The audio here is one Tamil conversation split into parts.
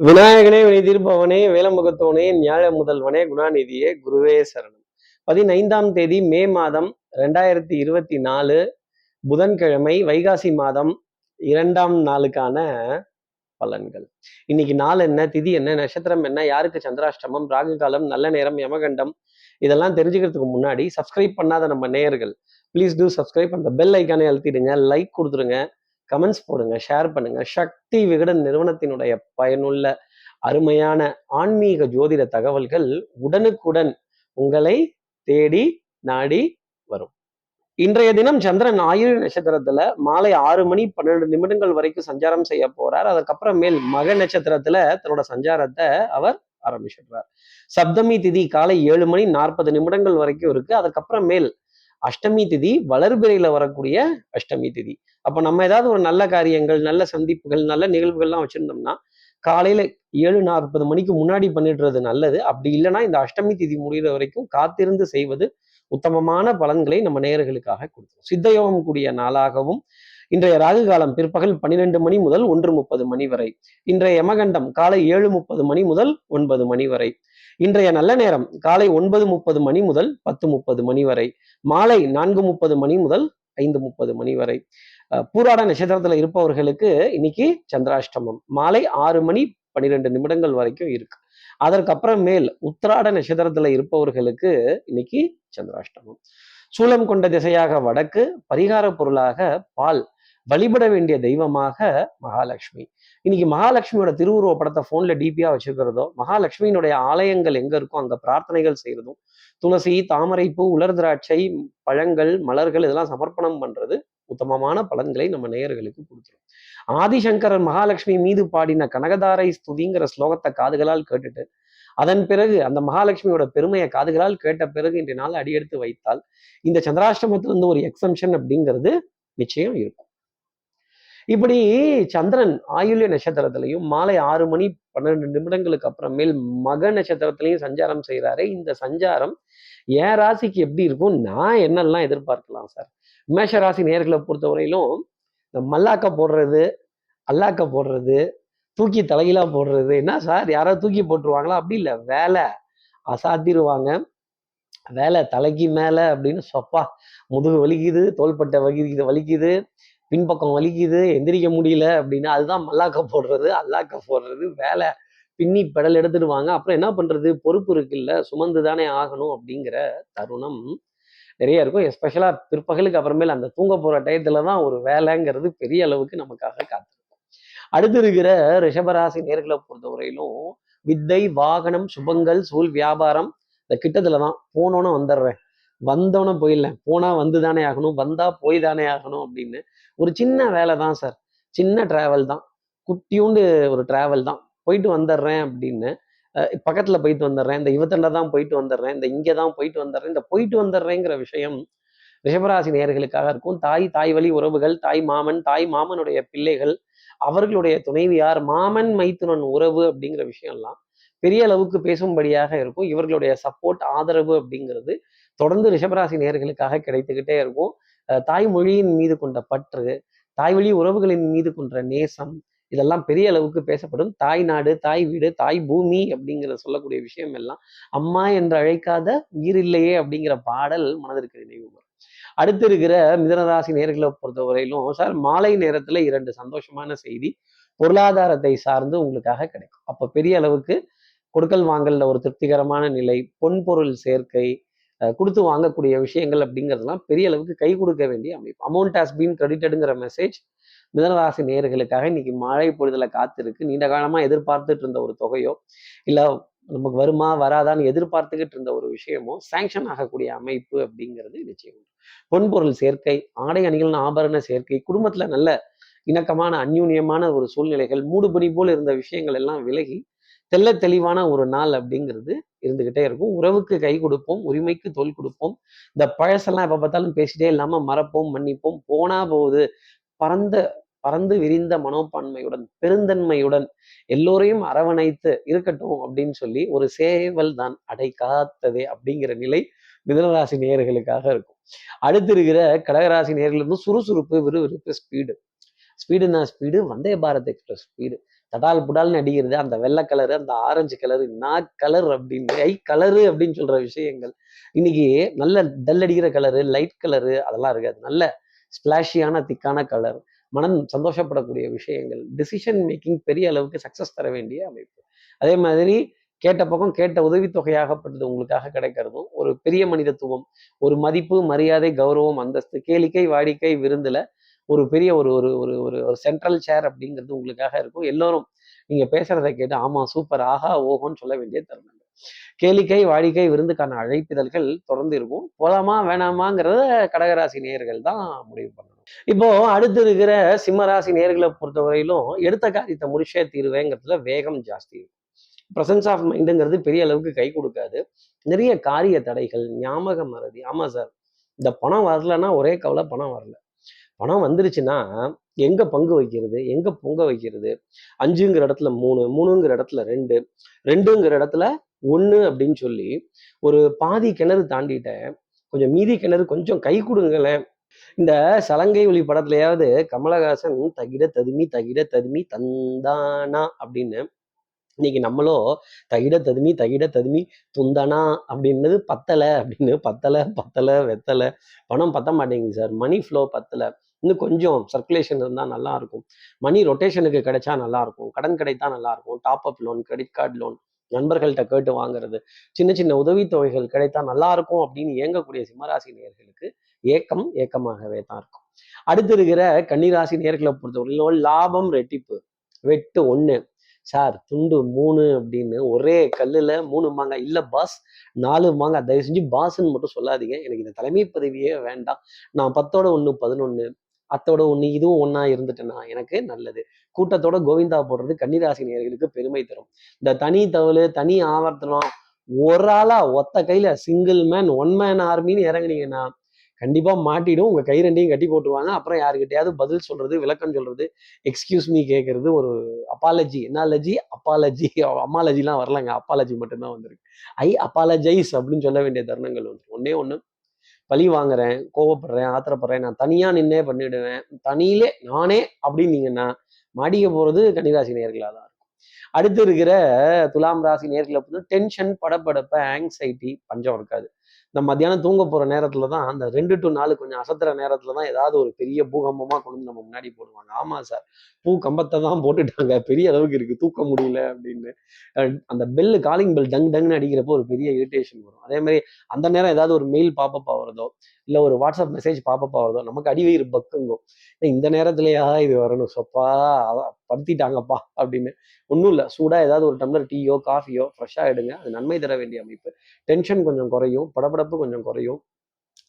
விநாயகனே வினை தீர்ப்பவனே வேலமுகத்தோனே ஞாழ முதல்வனே குணாநிதியே குருவே சரணம். பதினைந்தாம் தேதி மே மாதம் ரெண்டாயிரத்தி இருபத்தி நாலு புதன்கிழமை வைகாசி மாதம் இரண்டாம் நாளுக்கான பலன்கள். இன்னைக்கு நாள் என்ன திதி என்ன நட்சத்திரம் என்ன யாருக்கு சந்திராஷ்டமம் ராகு காலம் நல்ல நேரம் யமகண்டம் இதெல்லாம் தெரிஞ்சுக்கிறதுக்கு முன்னாடி சப்ஸ்கிரைப் பண்ணாத நம்ம நேயர்கள் ப்ளீஸ் டூ சப்ஸ்கிரைப் அந்த பெல் ஐக்கானே அழுத்திடுங்க லைக் கொடுத்துருங்க. கமெண்ட்ஸ் போடுங்க ஷேர் பண்ணுங்க. சக்தி விகடன் நிறுவனத்தினுடைய பயனுள்ள அருமையான ஆன்மீக ஜோதிட தகவல்கள் உடனுக்குடன் உங்களை தேடி நாடி வரும். இன்றைய தினம் சந்திரன் ஆயுள் நட்சத்திரத்துல மாலை ஆறு மணி பன்னெண்டு நிமிடங்கள் வரைக்கும் சஞ்சாரம் செய்ய போறார். அதுக்கப்புறமேல் மக நட்சத்திரத்துல தன்னோட சஞ்சாரத்தை அவர் ஆரம்பிச்சிடுறார். சப்தமி திதி காலை ஏழு மணி நாற்பது நிமிடங்கள் வரைக்கும் இருக்கு. அதுக்கப்புறமேல் அஷ்டமி திதி வளர்பிறையில வரக்கூடிய அஷ்டமி திதி. அப்ப நம்ம ஏதாவது ஒரு நல்ல காரியங்கள் நல்ல சந்திப்புகள் நல்ல நிகழ்வுகள்லாம் வச்சிருந்தோம்னா காலையில ஏழு நாற்பது மணிக்கு முன்னாடி பண்ணிடுறது நல்லது. அப்படி இல்லைன்னா இந்த அஷ்டமி திதி முடிகிற வரைக்கும் காத்திருந்து செய்வது உத்தமமான பலன்களை நம்ம நேயர்களுக்காக கொடுத்தோம் சித்தயோகம் கூடிய நாளாகவும் இன்றைய ராகு காலம் பிற்பகல் பன்னிரெண்டு மணி முதல் ஒன்று முப்பது மணி வரை. இன்றைய யமகண்டம் காலை ஏழு முப்பது மணி முதல் ஒன்பது மணி வரை. இன்றைய நல்ல நேரம் காலை ஒன்பது முப்பது மணி முதல் பத்து முப்பது மணி வரை மாலை நான்கு முப்பது மணி முதல் ஐந்து முப்பது மணி வரை. பூராட நட்சத்திரத்துல இருப்பவர்களுக்கு இன்னைக்கு சந்திராஷ்டமம். மாலை ஆறு மணி பன்னிரெண்டு நிமிடங்கள் வரைக்கும் இருக்கு. அதற்கப்புறம் மேல் உத்திராட நட்சத்திரத்துல இருப்பவர்களுக்கு இன்னைக்கு சந்திராஷ்டமம். சூலம் கொண்ட திசையாக வடக்கு பரிகார பொருளாக பால் வழிபட வேண்டிய தெய்வமாக மகாலட்சுமி. இன்னைக்கு மகாலட்சுமியோட திருவுருவ படத்தை ஃபோன்ல டிபியா வச்சிருக்கிறதோ மகாலட்சுமியினுடைய ஆலயங்கள் எங்க இருக்கோ அங்க பிரார்த்தனைகள் செய்யறதும் துளசி தாமரைப்பூ உலர் திராட்சை பழங்கள் மலர்கள் இதெல்லாம் சமர்ப்பணம் பண்றது உத்தமமான பலன்களை நம்ம நேயர்களுக்கு கொடுத்துரும். ஆதிசங்கரர் மகாலட்சுமி மீது பாடின கனகதாரை ஸ்துதிங்கிற ஸ்லோகத்தை காதுகளால் கேட்டுட்டு அதன் பிறகு அந்த மகாலட்சுமியோட பெருமையை காதுகளால் கேட்ட பிறகு இன்றைய நாள் அடியெடுத்து வைத்தால் இந்த சந்திராஷ்டமத்திலிருந்து ஒரு எக்ஸம்ஷன் அப்படிங்கிறது நிச்சயம் இருக்கும். இப்படி சந்திரன் ஆயுள்ய நட்சத்திரத்திலையும் மாலை ஆறு மணி பன்னெண்டு நிமிடங்களுக்கு அப்புறமேல் மக நட்சத்திரத்திலையும் சஞ்சாரம் செய்கிறாரு இந்த சஞ்சாரம் என் ராசிக்கு எப்படி இருக்கும்? நான் என்னெல்லாம் எதிர்பார்க்கலாம் சார்? மேஷ ராசி நேர்களை பொறுத்தவரையிலும் இந்த மல்லாக்க போடுறது அல்லாக்க போடுறது தூக்கி தலையிலா போடுறது என்ன சார்? யாராவது தூக்கி போட்டுருவாங்களா? அப்படி இல்லை. வேலை அசாத்திடுவாங்க வேலை தலைக்கு மேலே அப்படின்னு சொப்பா. முதுகு வலிக்குது தோள்பட்டை வலிக்குது வலிக்குது. பின்பக்கம் வலிக்குது எந்திரிக்க முடியல அப்படின்னா அதுதான் மல்லாக்க போடுறது அல்லாக்க போடுறது வேலை. பின்னி பெடல் எடுத்துடுவாங்க. அப்புறம் என்ன பண்றது? பொறுப்பு இருக்குல்ல சுமந்து தானே ஆகணும் அப்படிங்கிற தருணம் நிறைய இருக்கும். எஸ்பெஷலாக பிற்பகலுக்கு அப்புறமேல அந்த தூங்க போகிற டயத்தில் தான் ஒரு வேலைங்கிறது பெரிய அளவுக்கு நமக்காக காத்திருக்கும். அடுத்து இருக்கிற ரிஷபராசி நேர்களை பொறுத்தவரையிலும் வித்தை வாகனம் சுபங்கள் சூழ் வியாபாரம் இந்த கிட்டத்தில் தான் போனோன்னு வந்துடுறேன். வந்தோன்னே போயிடல. போனா வந்து தானே ஆகணும் வந்தா போய் தானே ஆகணும் அப்படின்னு. ஒரு சின்ன வேலை தான் சார். சின்ன டிராவல் தான். குட்டியூண்டு ஒரு டிராவல் தான். போயிட்டு வந்துடுறேன் அப்படின்னு. பக்கத்துல போயிட்டு வந்துடுறேன். இந்த இவத்தண்ட தான் போயிட்டு வந்துடுறேன். இந்த இங்கே தான் போயிட்டு வந்துடுறேன். இந்த போயிட்டு வந்துடுறேங்கிற விஷயம் ரிஷபராசி நேயர்களுக்காக இருக்கும். தாய் தாய் வழி உறவுகள் தாய் மாமன் தாய் மாமனுடைய பிள்ளைகள் அவர்களுடைய துணைவியார் மாமன் மைத்துனன் உறவு அப்படிங்கிற விஷயம்லாம் பெரிய அளவுக்கு பேசும்படியாக இருக்கும். இவர்களுடைய சப்போர்ட் ஆதரவு அப்படிங்கிறது தொடர்ந்து ரிஷபராசி நேர்களுக்காக கிடைத்துக்கிட்டே இருக்கும். அஹ் தாய்மொழியின் மீது கொண்ட பற்று தாய்வழி உறவுகளின் மீது கொண்ட நேசம் இதெல்லாம் பெரிய அளவுக்கு பேசப்படும். தாய் நாடு தாய் வீடு தாய் பூமி அப்படிங்கிற சொல்லக்கூடிய விஷயம் எல்லாம் அம்மா என்று அழைக்காத உயிரில்லையே அப்படிங்கிற பாடல் மனதிற்கு நினைவு வரும். அடுத்து இருக்கிற மிதனராசி நேர்களை பொறுத்தவரையிலும் சார் மாலை நேரத்துல இரண்டு சந்தோஷமான செய்தி பொருளாதாரத்தை சார்ந்து உங்களுக்காக கிடைக்கும். அப்ப பெரிய அளவுக்கு கொடுக்கல் வாங்கல்ல ஒரு திருப்திகரமான நிலை பொன்பொருள் சேர்க்கை கொடுத்து வாங்கக்கூடிய விஷயங்கள் அப்படிங்கிறதுலாம் பெரிய அளவுக்கு கை கொடுக்க வேண்டிய அமைப்பு. அமௌண்ட் ஹாஸ் பீன் கிரெடிட்டடுங்கிற மெசேஜ் மிதனராசி நேயர்களுக்காக இன்னைக்கு மழை பொழுதுல காத்திருக்கு. நீண்ட காலமா எதிர்பார்த்துட்டு இருந்த ஒரு தொகையோ இல்லை நமக்கு வருமா வராதான்னு எதிர்பார்த்துக்கிட்டு இருந்த ஒரு விஷயமோ சாங்ஷன் ஆகக்கூடிய அமைப்பு அப்படிங்கிறது நிச்சயம் பொன்பொருள் சேர்க்கை ஆடை அணிகள் ஆபரண சேர்க்கை குடும்பத்துல நல்ல இணக்கமான அந்யூன்யமான ஒரு சூழ்நிலைகள் மூடுபனி போல் இருந்த விஷயங்கள் எல்லாம் விலகி தெல்ல தெளிவான ஒரு நாள் அப்படிங்கிறது இருந்துகிட்டே இருக்கும். உறவுக்கு கை கொடுப்போம் உரிமைக்கு தோல் கொடுப்போம். இந்த பழசெல்லாம் எப்ப பார்த்தாலும் பேசிட்டே இல்லாம மறப்போம் மன்னிப்போம். போனா போகுது. பறந்த பறந்து விரிந்த மனோப்பான்மையுடன் பெருந்தன்மையுடன் எல்லோரையும் அரவணைத்து இருக்கட்டும் அப்படின்னு சொல்லி ஒரு சேவல் தான் அடை காத்ததே அப்படிங்கிற நிலை மிதனராசி நேயர்களுக்காக இருக்கும். அடுத்து இருக்கிற கடகராசி நேயர்கள் சுறுசுறுப்பு விறுவிறுப்பு speed ஸ்பீடுனா speed Vande Bharat express speed தடால் புடால்னு அடிக்கிறது அந்த வெள்ளை கலரு அந்த ஆரஞ்சு கலரு நான் கலர் அப்படின்னு ஐ கலரு அப்படின்னு சொல்ற விஷயங்கள். இன்னைக்கு நல்ல டல் அடிக்கிற கலரு லைட் கலரு அதெல்லாம் இருக்காது. நல்ல ஸ்பிளாஷியான திக்கான கலர் மனம் சந்தோஷப்படக்கூடிய விஷயங்கள். டிசிஷன் மேக்கிங் பெரிய அளவுக்கு சக்சஸ் தர வேண்டிய அமைப்பு. அதே மாதிரி கேட்ட பக்கம் கேட்ட உதவித்தொகையாகப்பட்டது உங்களுக்காக கிடைக்கிறதும் ஒரு பெரிய மனிதத்துவம் ஒரு மதிப்பு மரியாதை கௌரவம் அந்தஸ்து கேளிக்கை வாடிக்கை விருந்துல ஒரு பெரிய ஒரு ஒரு ஒரு ஒரு சென்ட்ரல் சேர் அப்படிங்கிறது உங்களுக்காக இருக்கும். எல்லோரும் நீங்க பேசுறத கேட்டு ஆமா சூப்பர் ஆஹா ஓஹோன்னு சொல்ல வேண்டிய தருணங்கள். கேளிக்கை வாடிக்கை விருந்துக்கான அழைப்பிதழ்கள் தொடர்ந்து இருக்கும். போலாமா வேணாமாங்கிறத கடகராசி நேயர்கள் தான் முடிவு பண்ணணும். இப்போ அடுத்து இருக்கிற சிம்மராசி நேர்களை பொறுத்தவரையிலும் எடுத்த காரியத்தை முடிச்சே தீருவேங்கிறதுல வேகம் ஜாஸ்தி இருக்கும் ப்ரசன்ஸ் ஆஃப் மைண்டுங்கிறது பெரிய அளவுக்கு கை கொடுக்காது. நிறைய காரிய தடைகள் ஞாபக மறதி ஆமா சார் இந்த பணம் வரலன்னா ஒரே கவலை பணம் வரல. பணம் வந்துருச்சுன்னா எங்க பங்கு வைக்கிறது எங்க பொங்க வைக்கிறது? அஞ்சுங்கிற இடத்துல மூணு மூணுங்கிற இடத்துல ரெண்டு ரெண்டுங்கிற இடத்துல ஒன்று அப்படின்னு சொல்லி ஒரு பாதி கிணறு தாண்டிட்டேன். கொஞ்சம் மீதி கிணறு கொஞ்சம் கை கொடுங்களேன். இந்த சலங்கை ஒளி படத்துலயாவது கமலஹாசன் தகிட ததுமி தகிட ததுமி தந்தானா அப்படின்னு இன்னைக்கு நம்மளோ தகிட ததுமி தகிட ததுமி துந்தனா அப்படின்னது பத்தலை அப்படின்னு பத்தலை பத்தலை வெத்தலை பணம் பத்த மாட்டேங்குது சார். மணி ஃப்ளோ பத்தலை. இன்னும் கொஞ்சம் சர்க்குலேஷன் இருந்தால் நல்லா இருக்கும் மணி ரொட்டேஷனுக்கு கிடைச்சா நல்லா இருக்கும் கடன் கிடைத்தா நல்லா இருக்கும் top up loan credit card loan நண்பர்கள்ட்ட கேட்டு வாங்குறது சின்ன சின்ன உதவித்தொகைகள் கிடைத்தா நல்லா இருக்கும் அப்படின்னு இயங்கக்கூடிய சிம்மராசி நேர்களுக்கு ஏக்கம் ஏக்கமாகவே தான் இருக்கும். அடுத்து இருக்கிற கன்னிராசி நேர்களை பொறுத்தவரையிலும் லாபம் ரெட்டிப்பு. வெட்டு ஒண்ணு. சார் துண்டு மூணு அப்படின்னு ஒரே கல்லுல மூணு மாங்க. இல்ல பாஸ் நாலு மாங்க. தயவு செஞ்சு பாஸ்ன்னு மட்டும் சொல்லாதீங்க. எனக்கு இந்த தலைமை பதவியே வேண்டாம். நான் பத்தோட ஒண்ணு பதினொன்னு. அத்தோட ஒன்று இதுவும் ஒன்றா இருந்துட்டேன்னா எனக்கு நல்லது. கூட்டத்தோட கோவிந்தா போடுறது கன்னிராசி நேர்களுக்கு பெருமை தரும். இந்த தனி தவளு தனி ஆவர்த்தனம் ஒரு ஆளா ஒத்த கையில சிங்கிள் மேன் ஒன் மேன் ஆர்மின்னு இறங்குனீங்கன்னா கண்டிப்பா மாட்டிடும். உங்க கை ரெண்டையும் கட்டி போட்டுருவாங்க. அப்புறம் யாருக்கிட்டையாவது பதில் சொல்றது விளக்கம் சொல்றது எக்ஸ்கியூஸ் மீ கேட்கறது ஒரு அப்பாலஜி என்னாலஜி? அப்பாலஜி அம்மாலஜிலாம் வரலங்க. அப்பாலஜி மட்டும்தான் வந்திருக்கு. ஐ அப்பாலஜைஸ் அப்படின்னு சொல்ல வேண்டிய தருணங்கள் வந்து ஒன்னே ஒன்று பழி வாங்குறேன் கோவப்படுறேன் ஆத்திரப்படுறேன் நான் தனியா நின்னே பண்ணிடுவேன். தனியிலே நானே அப்படின்னீங்கன்னா மாடிக்க போறது கன்னிராசி நேர்களாக தான் இருக்கும். அடுத்து இருக்கிற துலாம் ராசி நேர்களை வந்து டென்ஷன் படப்படப்ப ஆங்ஸைட்டி பஞ்சம் இருக்காது. இந்த மத்தியானம் தூங்க போற நேரத்துல தான் அந்த ரெண்டு டு நாலு கொஞ்சம் அசத்துற நேரத்துல தான் ஏதாவது ஒரு பெரிய பூகம்பமா கொண்டு வந்து நம்ம முன்னாடி போடுவாங்க. ஆமா சார். பூ கம்பத்தை தான் போட்டுட்டாங்க. பெரிய அளவுக்கு இருக்கு. தூக்க முடியல அப்படின்னு. அந்த பெல்லு காலிங் பெல் டங் டங்னு அடிக்கிறப்போ ஒரு பெரிய இரிட்டேஷன் வரும். அதே மாதிரி அந்த நேரம் ஏதாவது ஒரு மெயில் பாப்பப் ஆகுறதோ இல்ல ஒரு வாட்ஸ்அப் மெசேஜ் பாப்பப் ஆகுறதோ நமக்கு அடிவயிறு பக்குங்கும். இந்த நேரத்துலயா இது வரணும்? சொப்பா அதான். படுத்திட்டாங்கப்பா அப்படின்னு. ஒன்றும் இல்லை. சூடாக ஏதாவது ஒரு டம்ளர் டீயோ காஃபியோ ஃப்ரெஷ்ஷாக எடுங்க. அது நன்மை தர வேண்டிய அமைப்பு. டென்ஷன் கொஞ்சம் குறையும். படபடப்பு கொஞ்சம் குறையும்.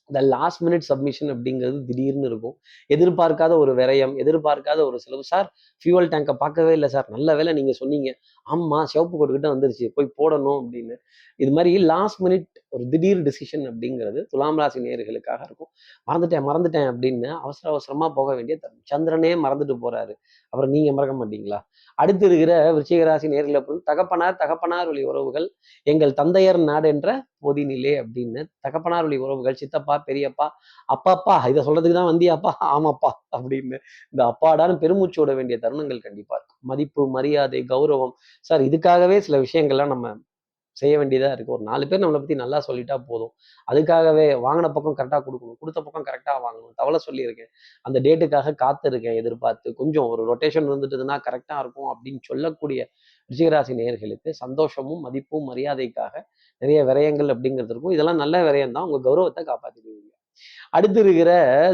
இந்த லாஸ்ட் மினிட் சப்மிஷன் அப்படிங்கிறது திடீர்னு இருக்கும். எதிர்பார்க்காத ஒரு விரயம் எதிர்பார்க்காத ஒரு செலவு. சார் ஃபியூவல் டேங்கை பார்க்கவே இல்லை சார். நல்ல வேலை நீங்கள் சொன்னீங்க. ஆமாம் சிவப்பு கோட்டுக்கிட்ட வந்துருச்சு. போய் போடணும் அப்படின்னு. இது மாதிரி லாஸ்ட் மினிட் ஒரு திடீர் டிசிஷன் அப்படிங்கிறது துலாம் ராசி நேர்களுக்காக இருக்கும். மறந்துட்டேன் மறந்துட்டேன் அப்படின்னு அவசர அவசரமா போக வேண்டிய சந்திரனே மறந்துட்டு போறாரு. அப்புறம் நீங்க மறக்க மாட்டீங்களா? அடுத்து இருக்கிற விருச்சிகராசி நேரில் நேர்களை தகப்பனார் தகப்பனார் வழி உறவுகள் எங்கள் தந்தையர் நாடு என்ற பொதினிலே அப்படின்னு தகப்பனார் வழி உறவுகள் சித்தப்பா பெரியப்பா அப்பாப்பா இதை சொல்றதுக்கு தான் வந்தியாப்பா? ஆமாப்பா அப்படின்னு இந்த அப்பாடான்னு பெருமூச்சு விட வேண்டிய தருணங்கள் கண்டிப்பா இருக்கும். மதிப்பு மரியாதை கௌரவம். சார் இதுக்காகவே சில விஷயங்கள்லாம் நம்ம செய்ய வேண்டியதாக இருக்குது ஒரு நாலு பேர் நம்மளை பற்றி நல்லா சொல்லிட்டா போதும். அதுக்காகவே வாங்கின பக்கம் கரெக்டாக கொடுக்கணும். கொடுத்த பக்கம் கரெக்டாக வாங்கணும். தவளை சொல்லியிருக்கேன். அந்த டேட்டுக்காக காத்திருக்கேன் எதிர்பார்த்து. கொஞ்சம் ஒரு ரொட்டேஷன் இருந்துட்டுதுன்னா கரெக்டாக இருக்கும் அப்படின்னு சொல்லக்கூடிய ரிஷிகராசி நேயர்களுக்கு சந்தோஷமும் மதிப்பும் மரியாதைக்காக நிறைய விரயங்கள் அப்படிங்கிறது இருக்கும். இதெல்லாம் நல்ல விரயம் தான். உங்கள் கௌரவத்தை காப்பாற்றிடுவீங்க அடுத்து இருக்கிற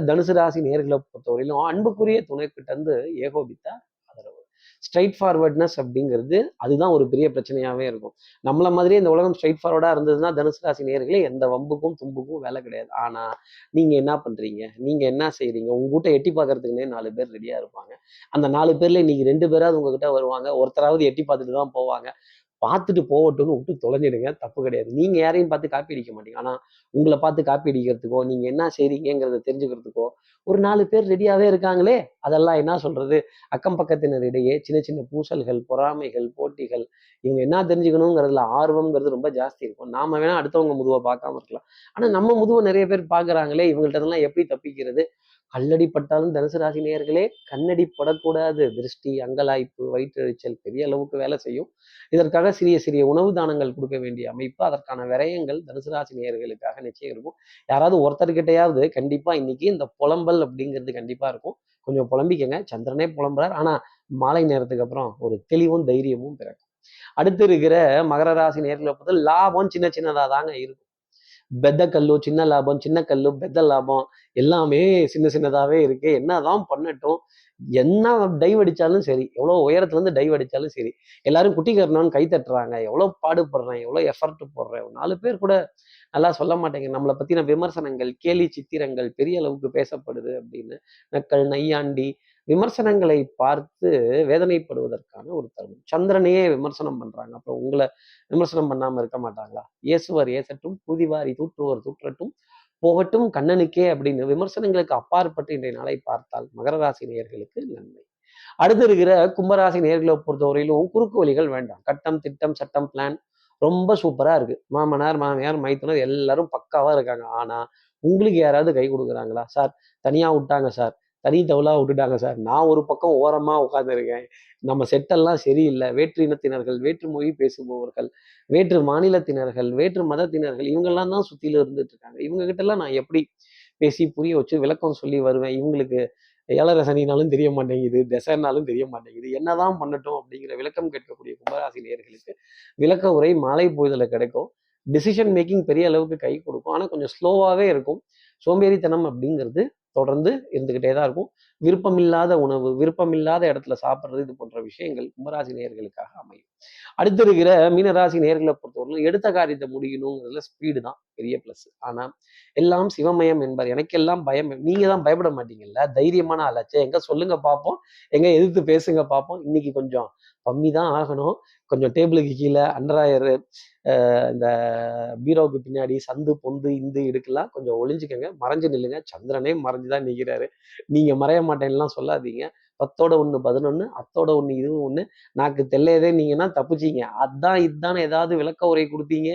தனுசு ராசி நேர்களை பொறுத்தவரையிலும் அன்புக்குரிய துணைக்கிட்ட இருந்து ஏகோபித்தா ஸ்ட்ரைட் ஃபார்வர்ட்னஸ் அப்படிங்கிறது அதுதான் ஒரு பெரிய பிரச்சனையாவே இருக்கும். நம்மள மாதிரியே இந்த உலகம் ஸ்ட்ரைட் ஃபார்வர்டா இருந்ததுன்னா தனுசு ராசி நேர்களே எந்த வம்புக்கும் தும்புக்கும் வேலை கிடையாது. ஆனா நீங்க என்ன பண்றீங்க? நீங்க என்ன செய்றீங்க? உங்ககிட்ட எட்டி பார்க்கறதுக்குன்னே நாலு பேர் ரெடியா இருப்பாங்க. அந்த நாலு பேர்ல இன்னைக்கு ரெண்டு பேராவது உங்ககிட்ட வருவாங்க. ஒருத்தராவது எட்டி பார்த்துட்டு தான் போவாங்க. பார்த்துட்டு போகட்டும்னு விட்டு தொலைஞ்சிடுங்க. தப்பு கிடையாது. நீங்கள் யாரையும் பார்த்து காப்பி அடிக்க மாட்டீங்க. ஆனால் உங்களை பார்த்து காப்பி அடிக்கிறதுக்கோ நீங்கள் என்ன செய்கிறீங்கிறத தெரிஞ்சுக்கிறதுக்கோ ஒரு நாலு பேர் ரெடியாகவே இருக்காங்களே அதெல்லாம் என்ன சொல்கிறது அக்கம் பக்கத்தினரிடையே சின்ன சின்ன பூசல்கள் பொறாமைகள் போட்டிகள் இவங்க என்ன தெரிஞ்சுக்கணுங்கிறதுல ஆர்வம்ங்கிறது ரொம்ப ஜாஸ்தி இருக்கும். நாம வேணால் அடுத்தவங்க முதுவை பார்க்காம இருக்கலாம். ஆனால் நம்ம முதுவை நிறைய பேர் பார்க்குறாங்களே இவங்கள்ட்டதெல்லாம் எப்படி தப்பிக்கிறது? கல்லடிப்பட்டாலும் தனுசு ராசி நேயர்களே கண்ணடி படக்கூடாது திருஷ்டி அங்கலாய்ப்பு வயிற்றெழுச்சல் பெரிய அளவுக்கு வேலை செய்யும். இதற்காக சிறிய சிறிய உணவு தானங்கள் கொடுக்க வேண்டிய அமைப்பு அதற்கான விரயங்கள் தனுசு ராசி நேயர்களுக்காக நிச்சயம் இருக்கும். யாராவது ஒருத்தர்கிட்டையாவது கண்டிப்பா இன்னைக்கு இந்த புலம்பல் அப்படிங்கிறது கண்டிப்பா இருக்கும். கொஞ்சம் புலம்பிக்கங்க. சந்திரனே புலம்புறார். ஆனா மாலை நேரத்துக்கு அப்புறம் ஒரு தெளிவும் தைரியமும் பிறக்கும். அடுத்து இருக்கிற மகர ராசி நேர்களை பொறுத்த லாபம் சின்ன சின்னதாக தாங்க இருக்கும். பெத்த கல்லு சின்ன லாபம் சின்ன கல்லு பெத்த லாபம் எல்லாமே சின்ன சின்னதாகவே இருக்கு. என்னதான் பண்ணட்டும் என்ன டைவ் அடித்தாலும் சரி எவ்வளோ உயரத்துலேருந்து டைவ் அடித்தாலும் சரி எல்லாரும் குட்டி கை தட்டுறாங்க. எவ்வளோ பாடுபடுறேன் எவ்வளோ எஃபர்ட் போடுறேன். ஒரு நாலு பேர் கூட நல்லா சொல்ல மாட்டேங்க. நம்மளை பற்றின விமர்சனங்கள் கேலி சித்திரங்கள் பெரிய அளவுக்கு பேசப்படுது அப்படின்னு. நக்கல் நையாண்டி விமர்சனங்களை பார்த்து வேதனைப்படுவதற்கான ஒரு தருணம். சந்திரனையே விமர்சனம் பண்றாங்க. அப்புறம் உங்களை விமர்சனம் பண்ணாம இருக்க மாட்டாங்களா? இயேசுவர் ஏசட்டும் புதிவாரி தூற்றுவர் தூற்றட்டும் போகட்டும் கண்ணனுக்கே அப்படின்னு விமர்சனங்களுக்கு அப்பாற்பட்டு இன்றைய நாளை பார்த்தால் மகர ராசி நேர்களுக்கு நன்மை. அடுத்து இருக்கிற கும்பராசி நேர்களை பொறுத்தவரையிலும் குறுக்கு வழிகள் வேண்டாம். கட்டம் திட்டம் சட்டம் பிளான் ரொம்ப சூப்பரா இருக்கு. மாமனார் மாமியார் மைத்துனர் எல்லாரும் பக்காவா இருக்காங்க. ஆனா உங்களுக்கு யாராவது கை கொடுக்குறாங்களா? சார் தனியா விட்டாங்க சார். தனி தவளாக விட்டுட்டாங்க சார். நான் ஒரு பக்கம் ஓரமாக உட்காந்துருக்கேன் நம்ம செட்டெல்லாம் சரியில்லை. வேற்று இனத்தினர்கள் வேற்று மொழி பேசுபவர்கள் வேற்று மாநிலத்தினர்கள் வேற்று மதத்தினர்கள் இவங்கெல்லாம் தான் சுற்றியில் இருந்துட்டு இருக்காங்க. இவங்ககிட்டலாம் நான் எப்படி பேசி புரிய வச்சு விளக்கம் சொல்லி வருவேன்? இவங்களுக்கு ஏழரசனினாலும் தெரிய மாட்டேங்குது திசைனாலும் தெரிய மாட்டேங்குது. என்னதான் பண்ணட்டும் அப்படிங்கிற விளக்கம் கேட்கக்கூடிய கும்பராசி நேர்களுக்கு விளக்க உரை மாலை பொழுதுல கிடைக்கும். டிசிஷன் மேக்கிங் பெரிய அளவுக்கு கை கொடுக்கும். ஆனால் கொஞ்சம் ஸ்லோவாகவே இருக்கும். சோம்பேறித்தனம் அப்படிங்கிறது தொடர்ந்து இருந்துகிட்டே தான் இருக்கும். விருப்பமில்லாத உணவு விருப்பமில்லாத இடத்துல சாப்பிட்றது இது போன்ற விஷயங்கள் கும்பராசி நேயர்களுக்காக அமையும். அடுத்து இருக்கிற மீனராசி நேர்களை பொறுத்தவரையிலும் எடுத்த காரியத்தை முடியணுங்கிறதுல ஸ்பீடு தான் பெரிய ப்ளஸ் ஆனா எல்லாம் சிவமயம் என்பார் எனக்கெல்லாம் பயம். நீங்க தான் பயப்பட மாட்டீங்கல்ல? தைரியமான ஆளாச்சே. எங்க சொல்லுங்க பார்ப்போம் எங்க எதிர்த்து பேசுங்க பார்ப்போம் இன்னைக்கு கொஞ்சம் கம்மி தான் ஆகணும். கொஞ்சம் டேபிளுக்கு கீழே அண்டராயர் இந்த பீரோவுக்கு பின்னாடி சந்து பொந்து இந்து இடுக்கெல்லாம் கொஞ்சம் ஒளிஞ்சுக்கங்க. மறைஞ்சு நில்லுங்க. சந்திரனே மறைஞ்சு தான் நிற்கிறாரு நீங்கள் மறைய மாட்டேன்லாம் சொல்லாதீங்க. பத்தோட ஒன்று பதினொன்று அத்தோட ஒன்று இதுவும் ஒன்று நாக்கு தெல்லையதே நீங்கன்னா தப்பிச்சிங்க. அதான் இதுதான் ஏதாவது விளக்க உரை கொடுத்தீங்க.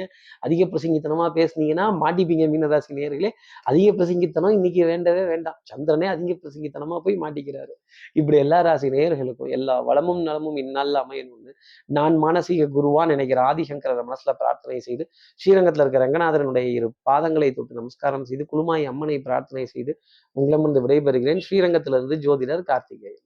அதிக பிரசங்கித்தனமா பேசுனீங்கன்னா மாட்டிப்பீங்க மீனராசி நேர்களே அதிக பிரசங்கித்தனம் இன்னைக்கு வேண்டவே வேண்டாம். சந்திரனே அதிக பிரசங்கித்தனமா போய் மாட்டிக்கிறாரு. இப்படி எல்லா ராசி நேயர்களுக்கும் எல்லா வளமும் நலமும் இந்நாளில் அமையணும்னு நான் மானசீக குருவான் நினைக்கிற ஆதிசங்கர மனசுல பிரார்த்தனை செய்து ஸ்ரீரங்கத்தில் இருக்கிற ரங்கநாதனுடைய இரு பாதங்களை தொட்டு நமஸ்காரம் செய்து குழுமாய் அம்மனை பிரார்த்தனை செய்து உங்களிடமிருந்து விடைபெறுகிறேன். ஸ்ரீரங்கத்திலிருந்து ஜோதிடர் கார்த்திகேயன்.